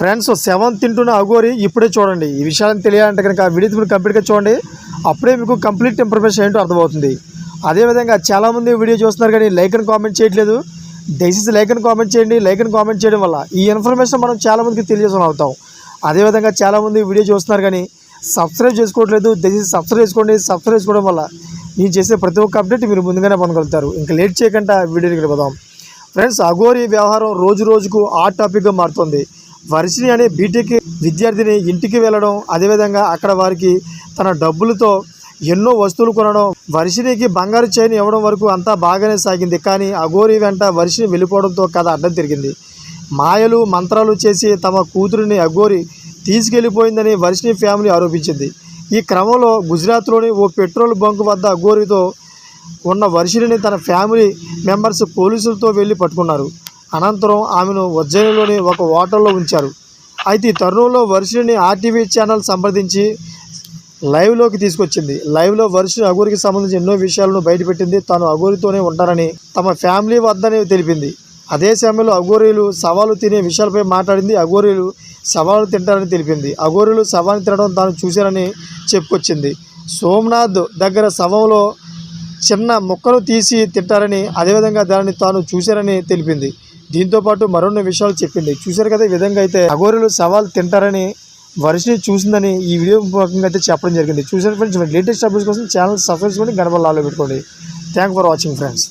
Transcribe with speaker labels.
Speaker 1: Friends seven తింటున్న అగోరి ఇప్పుడే చూడండి. ఈ విషయాన్ని తెలియాలంటే కనుక వీడియో మీరు కంప్లీట్గా చూడండి. అప్పుడే మీకు కంప్లీట్ ఇన్ఫర్మేషన్ ఏంటో అర్థమవుతుంది. అదేవిధంగా చాలామంది వీడియో చూస్తున్నారు కానీ లైక్ అని కామెంట్ చేయట్లేదు. దయచేసి లైక్ అని కామెంట్ చేయండి. లైక్ అని కామెంట్ చేయడం వల్ల ఈ ఇన్ఫర్మేషన్ మనం చాలామందికి తెలియజేసిన అవుతాం. అదేవిధంగా చాలామంది వీడియో చూస్తున్నారు కానీ సబ్స్క్రైబ్ చేసుకోవట్లేదు. దయచేసి సబ్స్క్రైబ్ చేసుకోండి. సబ్స్క్రైబ్ చేసుకోవడం వల్ల నేను చేసే ప్రతి ఒక్క అప్డేట్ మీరు ముందుగానే పొందగలుగుతారు. ఇంకా లేట్ చేయకుండా వీడియోకి వెళ్ళిపోదాం. ఫ్రెండ్స్ అఘోరి వ్యవహారం రోజు రోజుకు ఆ టాపిక్గా మారుతుంది. వర్షిని అనే బీటెక్ విద్యార్థిని ఇంటికి వెళ్ళడం అదేవిధంగా అక్కడ వారికి తన డబ్బులతో ఎన్నో వస్తువులు కొనడం వర్షినికి బంగారు చైన్ ఇవ్వడం వరకు అంతా బాగానే సాగింది. కానీ అఘోరి వెంట వర్షిని వెళ్ళిపోవడంతో కథ అడ్డం తిరిగింది. మాయలు మంత్రాలు చేసి తమ కూతురిని అఘోరి తీసుకెళ్ళిపోయిందని వర్షిని ఫ్యామిలీ ఆరోపించింది. ఈ క్రమంలో గుజరాత్లోని ఓ పెట్రోల్ బంక్ వద్ద అఘోరితో ఉన్న వర్షిని తన ఫ్యామిలీ మెంబర్స్ పోలీసులతో వెళ్ళి పట్టుకున్నారు. అనంతరం ఆమెను ఉజ్జయినిలోని ఒక హోటల్లో ఉంచారు. అయితే ఈ తరుణంలో వర్షిని ఆర్టీవీ ఛానల్ సంప్రదించి లైవ్లోకి తీసుకొచ్చింది. లైవ్లో వర్షిని అగోరికి సంబంధించి ఎన్నో విషయాలను బయటపెట్టింది. తాను అగోరితోనే ఉంటానని తమ ఫ్యామిలీ వద్దని తెలిపింది. అదే సమయంలో అఘోరీలు సవాలు తినే విషయాలపై మాట్లాడింది. అఘోరీలు సవాలు తింటారని తెలిపింది. అఘోరీలు సవాలు తినడం తాను చూశారని చెప్పుకొచ్చింది. సోమనాథ్ దగ్గర శవంలో చిన్న ముక్కలు తీసి తింటారని అదేవిధంగా దానిని తాను చూశారని తెలిపింది. దీంతో పాటు మరిన్ని విషయాలు చెప్పింది. చూశారు కదా ఈ విధంగా అయితే అగోరులు సవాల్ తింటారని వర్షిని చూసిందని ఈ వీడియో ముఖంగా అయితే చెప్పడం జరిగింది. చూసిన ఫ్రెండ్స్ లేటెస్ట్ అప్డేట్స్ కోసం ఛానల్ సబ్స్క్రైబ్ చేసుకొని గడప లాలో పెట్టుకోండి. Thank for watching friends